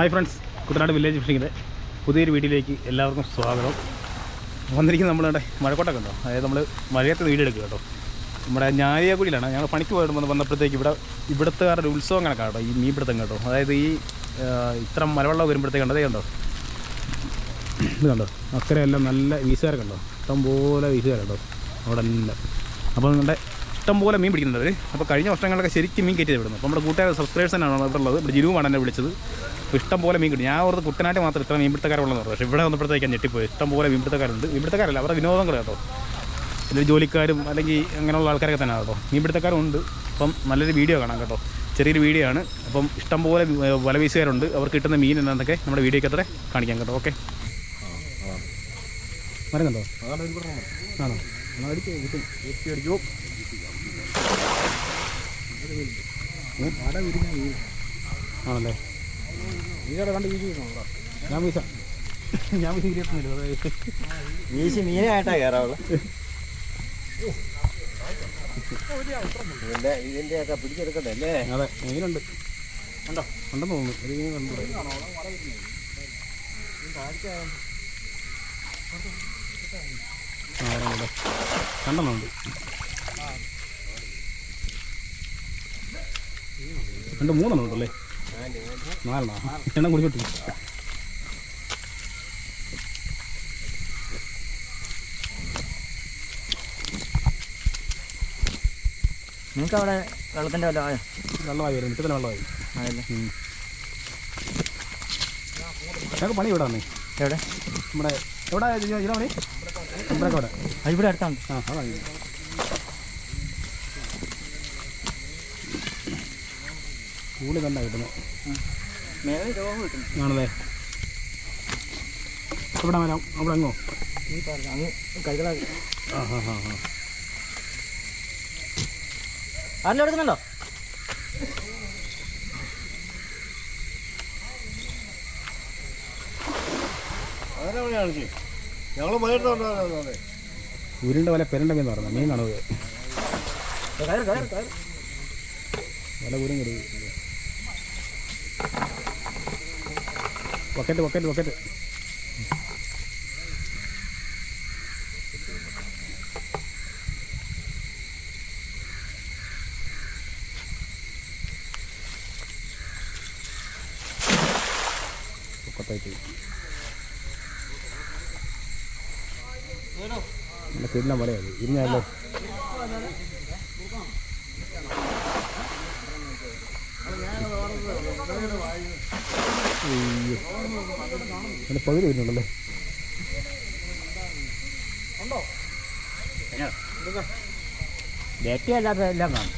Hi friends Kuttanad village ഫിഷിങ്ങിന്റെ പുതിയൊരു വീട്ടിലേക്ക് എല്ലാവർക്കും സ്വാഗതം. വന്നിരിക്കുന്നത് നമ്മളുടെ മഴക്കോട്ടൊക്കെ ഉണ്ടോ? അതായത് നമ്മൾ മഴയത്ത് വീടെടുക്കുക കേട്ടോ. നമ്മുടെ ഞാരിയാക്കുടിയിലാണ് ഞങ്ങൾ പണിക്ക് പോയിട്ട് വന്ന് വന്നപ്പോഴത്തേക്ക് ഇവിടെ ഇവിടുത്തുകാരുടെ ഉത്സവം കണക്കാണ് കേട്ടോ ഈ മീൻപിടുത്തം കേട്ടോ. അതായത് ഈ ഇത്ര മലവെള്ളം വരുമ്പോഴത്തേക്ക് കണ്ടതേ കണ്ടോ ഇത് കണ്ടോ? അക്കരെയെല്ലാം നല്ല വീശുകാരൊക്കെ ഉണ്ടോ? ഇഷ്ടംപോലെ വീശുകാരുണ്ടോ അവിടെ എല്ലാം. അപ്പോൾ നിങ്ങളുടെ ഇഷ്ടംപോലെ മീൻ പിടിക്കുന്നുണ്ട് അവർ അപ്പോൾ കഴിഞ്ഞ വർഷങ്ങളൊക്കെ ശരിക്കും മീൻ കയറ്റി വിടുന്നു അപ്പോൾ നമ്മുടെ കൂട്ടുകാർ സബ്സ്ക്രൈബേഴ്സ് തന്നെയാണ് ഇവിടെ ഉള്ളത് ഇവിടെ ജിനുവാണ് എന്നെ വിളിച്ചത്. അപ്പോൾ ഇഷ്ടംപോലെ മീൻ കിട്ടും. ഞാൻ ഓർത്ത് കുട്ടനാട്ടിൽ മാത്രം ഇത്ര മീൻപിടുത്തക്കാരുള്ളതെന്ന് പറഞ്ഞു പക്ഷേ ഇവിടെ വന്നപ്പോഴത്തേക്കാണ് ഞെട്ടിപ്പോയി. ഇഷ്ടം പോലെ മീൻപിടുത്തക്കാരുണ്ട്. മീൻപിടുത്തക്കാരല്ല അവരുടെ വിനോദങ്ങൾ കേട്ടോ. പിന്നെ ജോലിക്കാരും അല്ലെങ്കിൽ അങ്ങനെയുള്ള ആൾക്കാരൊക്കെ തന്നെ കേട്ടോ. മീൻപിടുത്തക്കാരുണ്ട്. അപ്പം നല്ലൊരു വീഡിയോ കാണാം കേട്ടോ. ചെറിയൊരു വീഡിയോ ആണ്. അപ്പം ഇഷ്ടം പോലെ വല വീശുകാരുണ്ട് അവർക്ക് കിട്ടുന്ന മീൻ എന്താണെന്നൊക്കെ നമ്മുടെ വീഡിയോയ്ക്ക് അത്ര കാണിക്കാം കേട്ടോ. ഓക്കെ? ആണോ? ആണല്ലേ? നീടെ കണ്ട് വീശി വീശണോ ഞാൻ വീശാം. ഞാൻ വീശി ഇരുപത്തൊന്നില്ല അതായത് വീശി മീനായിട്ടാ കയറാവുള്ളു ഇതിന്റെ ഇതിന്റെയൊക്കെ പിടിച്ചെടുക്കട്ടെ അല്ലേ? അതെ എങ്ങനെയുണ്ട് ഉണ്ടോ ഉണ്ടെന്ന് തോന്നുന്നു. ഇതിങ്ങനെ കണ്ടു. ആ അവിടെ കണ്ടെന്നുണ്ട്. രണ്ട് മൂന്നെണ്ണം ഉണ്ടല്ലേ? നാലെണ്ണ എണ്ണം കുടിച്ചോട്ടി നിങ്ങൾക്ക് അവിടെ വെള്ളത്തിന്റെ വല്ല ആയോ? വെള്ളമായി വരും മിറ്റത്തിന് വെള്ളമായി. ഞങ്ങൾക്ക് പണി ഇവിടെ വന്നേ. എവിടെ? നമ്മുടെ എവിടെ ഇതാ? പണി ഇവിടെ? അടുത്താണ്. ആ അതാണ് കൂളി കണ്ടാ കിട്ടുന്നത് ആണല്ലേ? അവിടെ വരാം അവിടെ അങ്ങോ ആ ഹാ ഹാ ഹാ ആരെല്ലാം എടുക്കുന്നുണ്ടോ? ഞങ്ങൾ മഴ ഉരുണ്ട വല പെരണ്ട മീൻ പറഞ്ഞു മീൻ കാണുക വല ഉരും കയറി. ബക്കറ്റ് ബക്കറ്റ് ബക്കറ്റ് കിടിലം ഇരിഞ്ഞാലോ അയ്യോ. അതിന്റെ പകുതി വരുന്നുണ്ടല്ലേ? ഡേറ്റയല്ലാത്ത എല്ലാം കാണും.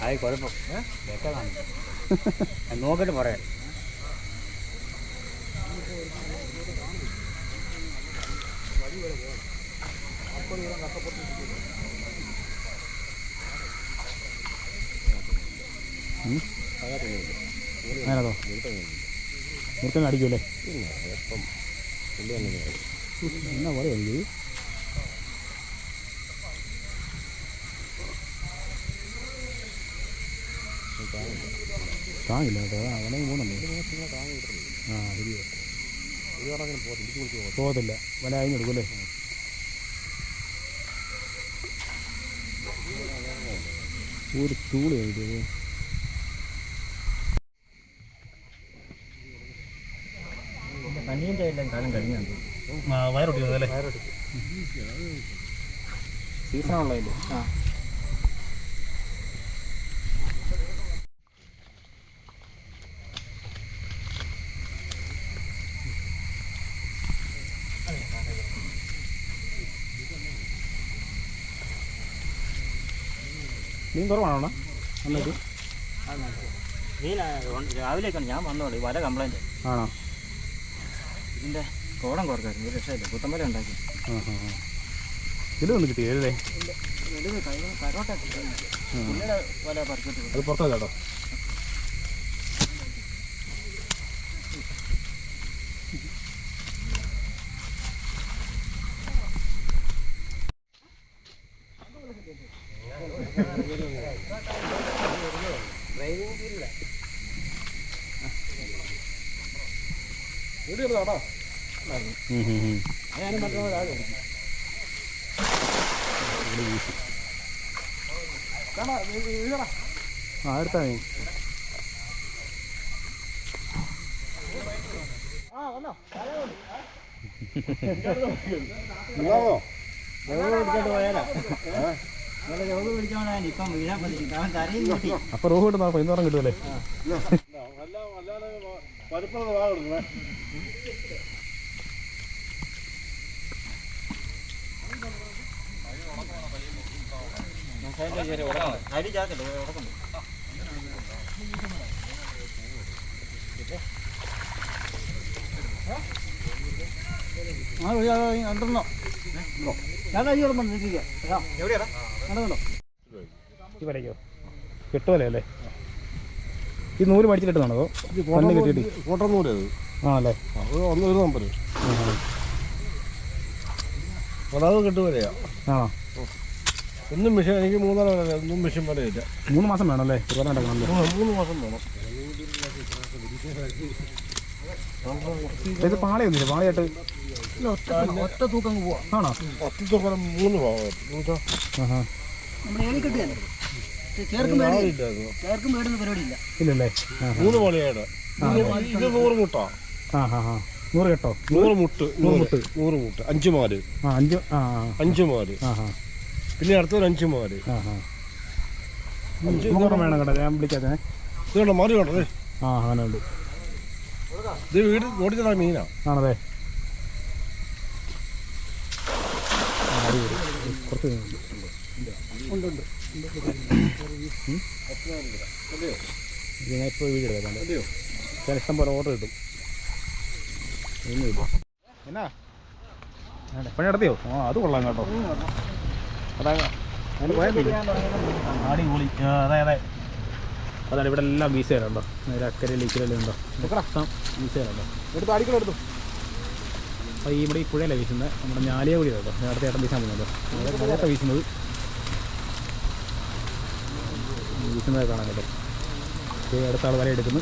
അത് കുഴപ്പം. ഡേറ്റ കാണും. അത് നോക്കിയിട്ട് പറയാം. അങ്ങനെയാണോ മുറുക്കൻ അടിക്കൂലേ? എന്നാ പറയാ ഇത് താങ്ങില്ല കേട്ടോ. അവനെ മൂന്നല്ലേ ആ ശരിയോ പോകത്തില്ല. വല അയഞ്ഞെടുക്കും അല്ലേ? ഒരു തൂളി ഇത് എല്ലാം കാലം സീസണുള്ളതില്ലേ ആ മീൻ കുറവാണോ അന്നേക്ക് മീൻ രാവിലേക്കാണ് ഞാൻ വന്നോളൂ വല കംപ്ലൈന്റ് ആണോ? ഇതിന്റെ കോടം കുറക്കായിരുന്നു ഒരു രക്ഷയില്ല പുത്തമ്പല ഉണ്ടാക്കി. ഇതിലൊന്നും കിട്ടിയല്ലേ അത് പുറത്തു കേട്ടോ. ഉം. ഞാനും മറ്റൊരാൾ ആ എടുത്താ നീ ഇല്ലാമോ പിടിച്ചോണ്ട് പോയാലോ ഇന്നലെ രോഗം പിടിച്ചോണ്ടാണ് ഇപ്പം വീഴാൻ പറ്റില്ല അവൻ കരയും കൂട്ടി അപ്പോൾ റൂഹ് കിട്ടുന്ന പതിനോറം കിട്ടുമല്ലേ അല്ല അല്ലാതെ അരി ചാക്കല്ലേ ഉടക്കുന്നു ആ കണ്ടോ ഞാൻ അരി കണ്ടോ ഈ വരയ്ക്കോ കിട്ടുമല്ലേ അല്ലേ ഈ നൂൽ മേടിച്ചിട്ടുണ്ടോ അതോ. കണ്ണ് കെട്ടിയിട്ട് കോട്ടം നൂൽ ആണല്ലേ ഒന്ന് ഒരു നമ്പർ. അതാത് കിട്ടുവരെയാ ആണോ ഒന്നും മെഷീൻ എനിക്ക് മൂന്നര വരെ ഒന്നും മെഷീൻ വരെ ഇല്ല. മൂന്ന് മാസം വേണമല്ലേ അല്ലേ? മൂന്ന് മൂന്ന് മാസം വേണം. ഇത് പാളയൊന്നുമില്ല പാളയായിട്ട് ഒറ്റ തൂക്കം പോവാ. ആണോ? പത്തിത്തൊക്കെ മൂന്ന് ഭാഗം ഇല്ലല്ലേ? മൂന്ന് പണിയാണ് ഇത് നൂറ് മുട്ടാ. ആ ആ ആ നൂറ് കേട്ടോ? നൂറ് മുട്ട് നൂറ് മുട്ട്. നൂറ് മുട്ട്. അഞ്ച് മാൽ. ആ അഞ്ച് ആ അഞ്ച് മാൽ. ആ പിന്നെ അടുത്തൊരു അഞ്ച് മാൽ വേണം കേട്ടോ ഞാൻ വിളിക്കാതെ. ഇത് കണ്ടോ മാറി കണ്ടോ ദേ. ആ അങ്ങനെ ഉണ്ട് ഇത് വീട് ഓടിച്ചതാ മീനാ. ആണല്ലേ. കുറച്ച് ഉണ്ട് ഉണ്ട് എടുക്കാം. ഇഷ്ടം പോലെ ഓർഡർ കിട്ടും ഒന്നുമില്ല എന്നാ? പണി നടത്തിയോ? ആ അത് കൊള്ളാം കേട്ടോ. അടിപൊളി ആ, അതെ അതെ. അതാണ് ഇവിടെ എല്ലാം വീശ തരാണ്ടോ നേരെ അക്കരയിൽ ഇക്കരയിലും ഉണ്ടോ? വീശ തരാണ്ടോ എടുത്ത് അടിക്കണം എടുത്തു. അപ്പോൾ ഈ ഇവിടെ ഈ പുഴയല്ലേ വീശുന്നത്? നമ്മുടെ ഞാലിയ കുഴി കേട്ടോ. നേരത്തെ ഏട്ടൻ വീശാൻ പോകുന്നുണ്ടോ നേരത്തെ വീശുന്നത്. വീശുന്നത് കാണാൻ കേട്ടോ. ഈ അടുത്ത ആൾ വല എടുക്കുന്നു.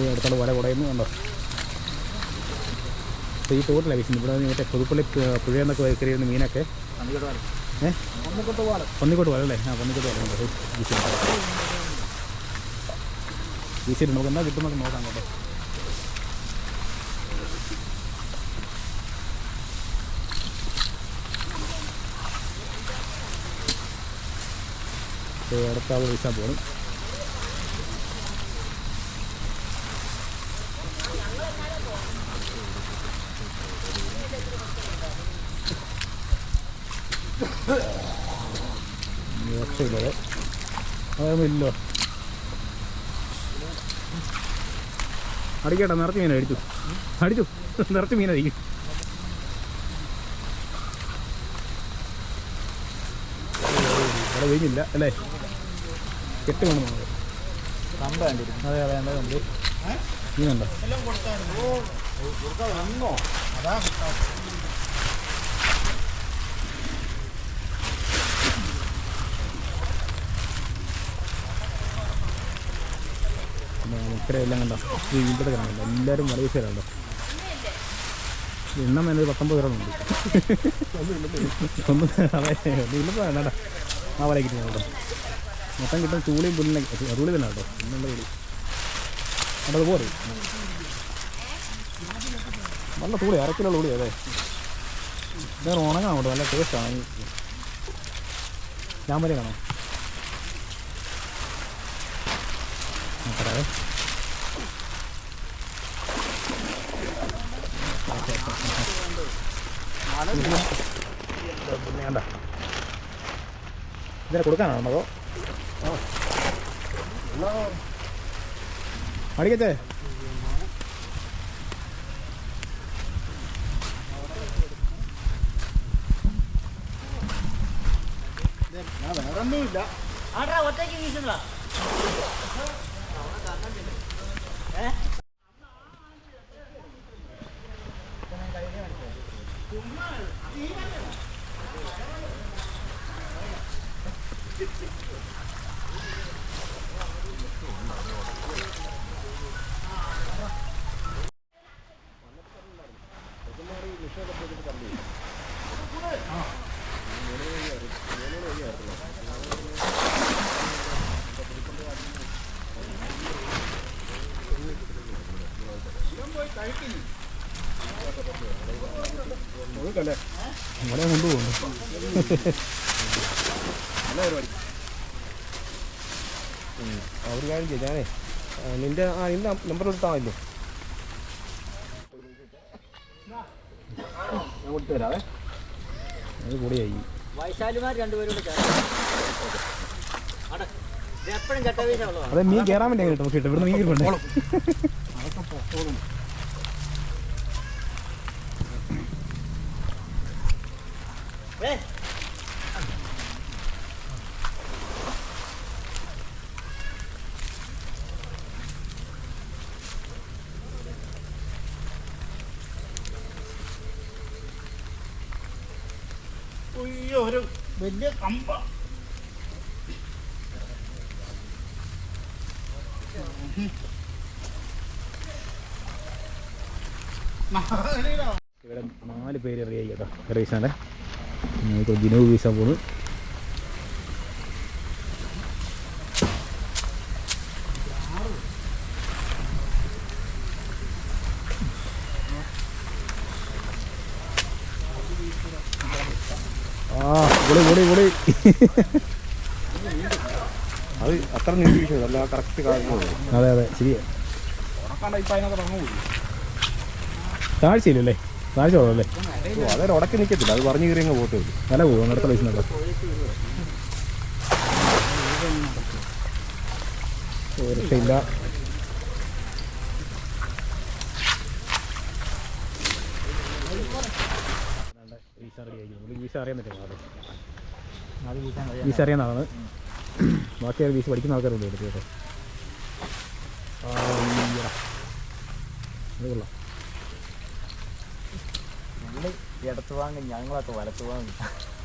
ഈ അടുത്ത ആൾ വല കുടയുന്നു കണ്ടോ? അപ്പോൾ ഈ തോട്ടിലാണ് വീശുന്നത്. ഇവിടെ മറ്റേ പുതുപ്പള്ളി പുഴ പുഴയെന്നൊക്കെ കയറിയിരുന്ന മീനൊക്കെ ഏഹ് പന്നിക്കോട്ട് വല അല്ലേ? ആ പന്നിക്കോട്ട് വല ഉണ്ട് വീശിയിട്ട് നമുക്ക് എന്താ കിട്ടുന്നത് നോക്കാം കേട്ടോ. അടുത്ത ആൾ വീശാൻ പോകണം രക്ഷയില്ലേ അതൊന്നും ഇല്ലോ അടിക്കട്ടെ നിറച്ച് മീൻ അടിച്ചു. അടിച്ചു. നിറച്ച് മീൻ അടിക്കും. അവിടെ വീഞ്ഞില്ല അല്ലേ? കെട്ട് വേണം നമുക്ക്. അതെ അതെ എന്താ ഉണ്ട്. മീനുണ്ടോ? എല്ലാം കണ്ടോ? ഈ കിടന്നില്ല എല്ലാവരും വളരെ തരാണ്ടോ എണ്ണം എന്നൊരു പത്തൊമ്പത് പേരുണ്ട് ഒന്ന് ആ വല കിട്ടുന്ന കേട്ടോ. മൊത്തം കിട്ടുന്ന ചൂളിയും പുല്ലിനെ അതുപോലെ തന്നെ കേട്ടോ. ഇന്നുള്ള പുളി. അത് പോരെ നല്ല തൂളി അരക്കിലുള്ള പുളി അതെ വേറെ ഉണങ്ങാൻ കേട്ടോ നല്ല ടേസ്റ്റാണ് ഞാൻ വരെ കാണാം. നോക്കട്ടെ. വേണ്ട ഇതിനെ കൊടുക്കാനാണോ അതോ അടിക്കച്ചേ ആടാ ഒറ്റയ്ക്ക് വീശുന്നതാ Wow. ഒരു കാര്യം ചെയ്യാം ഞാനേ. നിന്റെ ആ ഇന്ന നമ്പർ എടുത്താൽ മതിയല്ലോ ഞാൻ കൊടുത്തു തരാവേ അത് കൂടിയായി. വൈശാലിമാർ രണ്ടുപേരും അതെ മീൻ കയറാൻ വേണ്ടി കിട്ടും കിട്ടും ഇവിടുന്ന് മീൻ കിട്ടും. അയ്യോ ഒരു വലിയ കമ്പ. ഇവിടെ നാല് പേര് റെഡിയായി കേട്ടോ. റേസാണ് ഇപ്പോൾ ജിനു വീസാൻ ആ പൊളി പൊളി പൊളി അത് അത്ര അല്ല കറക്റ്റ് കാര്യങ്ങളുള്ളൂ അതെ അതെ ശരിയാ താഴ്ചയില്ലല്ലേ? താഴ്ച ഉള്ളല്ലേ അതൊരു ഉടക്കി നിൽക്കത്തില്ല അത് പറഞ്ഞു കയറി അങ്ങ് പോകത്തേ ഉള്ളൂ. വില പോകും അടുത്ത പൈസ നോക്കാം രക്ഷയില്ല. വീസ റെഡി ആയിരിക്കും വീസ അറിയാൻ വീസ ബാക്കി ആൾ വീസ പഠിക്കുന്ന ആൾക്കാരുണ്ട് എടുത്ത് കേട്ടോ. ആ, ഈയ്യടാ. അത് കൊള്ളാം. ഇടത്ത് വാങ്ങി ഞങ്ങളൊക്കെ വലത്ത് വാങ്ങി.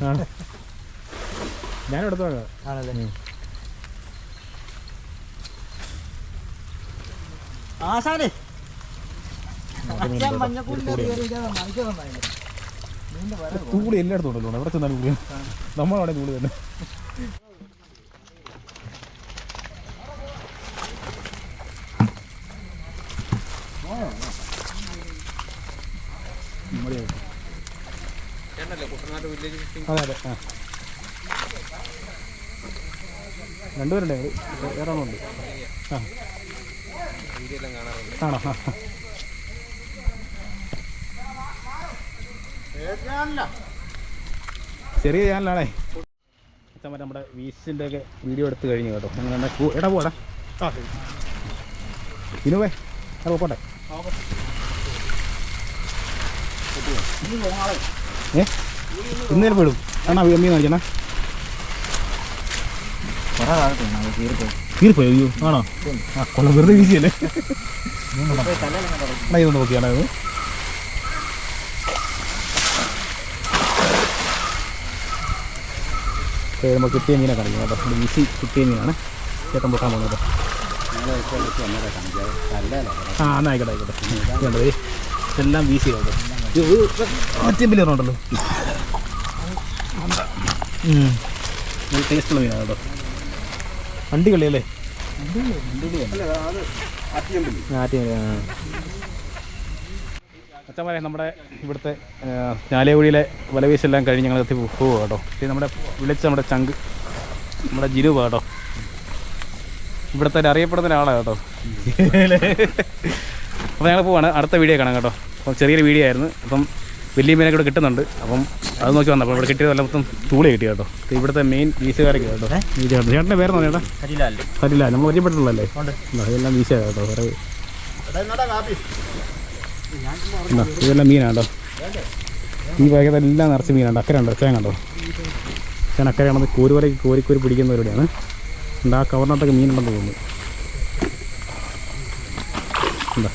ഞാൻ ഞാനും എടുത്തു വാങ്ങാം ആണല്ലേ ആശാനെ. തൂളി എല്ലായിടത്തും ഉണ്ടല്ലോ. എവിടെ ചെന്നാലും തൂളി. നമ്മളവിടെ തൂളി തന്നെ. അതെ അതെ ആ. രണ്ടുപേരുണ്ട്. ഒന്നുണ്ട് ആ. ആണോ? ആ ആ. ചെറിയ ചാനലാണേ അച്ഛൻ മറ്റേ നമ്മുടെ വീശിന്റെ ഒക്കെ വീഡിയോ എടുത്ത് കഴിഞ്ഞു കേട്ടോ. അങ്ങനെ എന്നാ എടാ പോടാ. ഇനുവേ അത് പോട്ടെ. ഏ? ഇന്നേരം വിടും ആണോ മീൻ കാണിക്കണേ തീർപ്പോയോ അയ്യോ ആണോ? ആ കൊള്ളാം. വെറുതെ വീശിയല്ലേ? എന്നാ ഇതൊന്ന് നോക്കിയാണോ ഇത് നമ്മൾ കിട്ടിയ മീനെ കാണിക്കുന്നത് കേട്ടോ. നമ്മൾ ഈസി കിട്ടിയ മീനാണ് ചേട്ടൻ പൊട്ടാൻ പോകുന്നത്. ആ എന്നാൽ ആയിക്കോട്ടെ ആയിക്കോട്ടെ. ദേ, ഇതെല്ലാം വീശി കേട്ടോ ഒറ്റമ്പിലുണ്ടല്ലോ നല്ല ടേസ്റ്റുള്ള മീനാണ് കേട്ടോ. വണ്ടി കളിയല്ലേ? അച്ഛന്മാരെ നമ്മുടെ ഇവിടുത്തെ ഞാലേകുഴിയിലെ വലവീശെല്ലാം കഴിഞ്ഞ് ഞങ്ങൾ എത്തി പോവുക കേട്ടോ ഇത് നമ്മുടെ വിളിച്ച നമ്മുടെ ചങ്ക് നമ്മുടെ ജിരൂപ കേട്ടോ ഇവിടുത്തെ അറിയപ്പെടുന്ന ഒരാളാണ് കേട്ടോ അപ്പോൾ ഞങ്ങൾ പോവാണ്. അടുത്ത വീഡിയോ കാണാം കേട്ടോ. അപ്പം ചെറിയൊരു വീഡിയോ ആയിരുന്നു. അപ്പം വലിയ മീനൊക്കെ ഇവിടെ കിട്ടുന്നുണ്ട്. അപ്പം അത് നോക്കി വന്നപ്പോൾ ഇവിടെ കിട്ടിയത് വല്ല മൊത്തം തൂളി കിട്ടി കേട്ടോ. ഇവിടുത്തെ മെയിൻ വീശുകാരൊക്കെ കേട്ടോ ചേട്ടൻ ചേട്ടന്റെ പേരെന്നോ ചേട്ടാ? ഹരിലാൽ. ഹരിലാൽ. നമ്മൾ ഒരുപെട്ടുള്ളല്ലേ ഇതെല്ലാം വീശ കേട്ടോ വേറെ ഇതാ, ഇതെല്ലാം മീനാണ്ടോ ഈ ഈ എല്ലാം നിറച്ച് മീനാണ്. അക്കര ചേങ്ങണ്ടോ ഞാൻ അക്കരയാണത് കോരുവരയ്ക്ക് കോരിക്കോരി പിടിക്കുന്നവരുടെയാണ്. ഉണ്ട് ആ കവറിനകത്തൊക്കെ മീനുണ്ടെന്ന് തോന്നുന്നു. എന്താ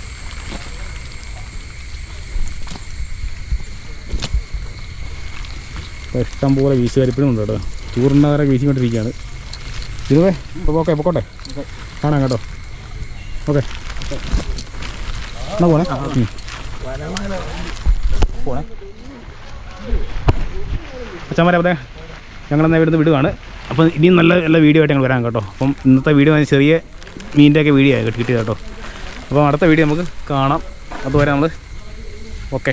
ഇഷ്ടം പോലെ വീശുകാരിപ്പിനും ഉണ്ട് കേട്ടോ. ചൂറിനവരെ വീശിക്കൊണ്ടിരിക്കുകയാണ്. ഇരുവേ ഇപ്പോൾ ഓക്കെ പൊക്കോട്ടെ? കാണാം കേട്ടോ. ഓക്കെ. എന്നാ പോണേ. പോണേ അച്ഛന്മാരെ അതെ. ഞങ്ങളെന്നാ ഇവിടുന്ന് വിടുവാണ്. അപ്പം ഇനിയും നല്ല നല്ല വീഡിയോ ആയിട്ട് ഞങ്ങൾ വരാം കേട്ടോ. അപ്പം ഇന്നത്തെ വീഡിയോ ചെറിയ മീനിന്റെയൊക്കെ വീഡിയോ ആയി കിട്ടിയത് കേട്ടോ. അപ്പം അടുത്ത വീഡിയോ നമുക്ക് കാണാം. അതുവരെ നമ്മൾ ഓക്കെ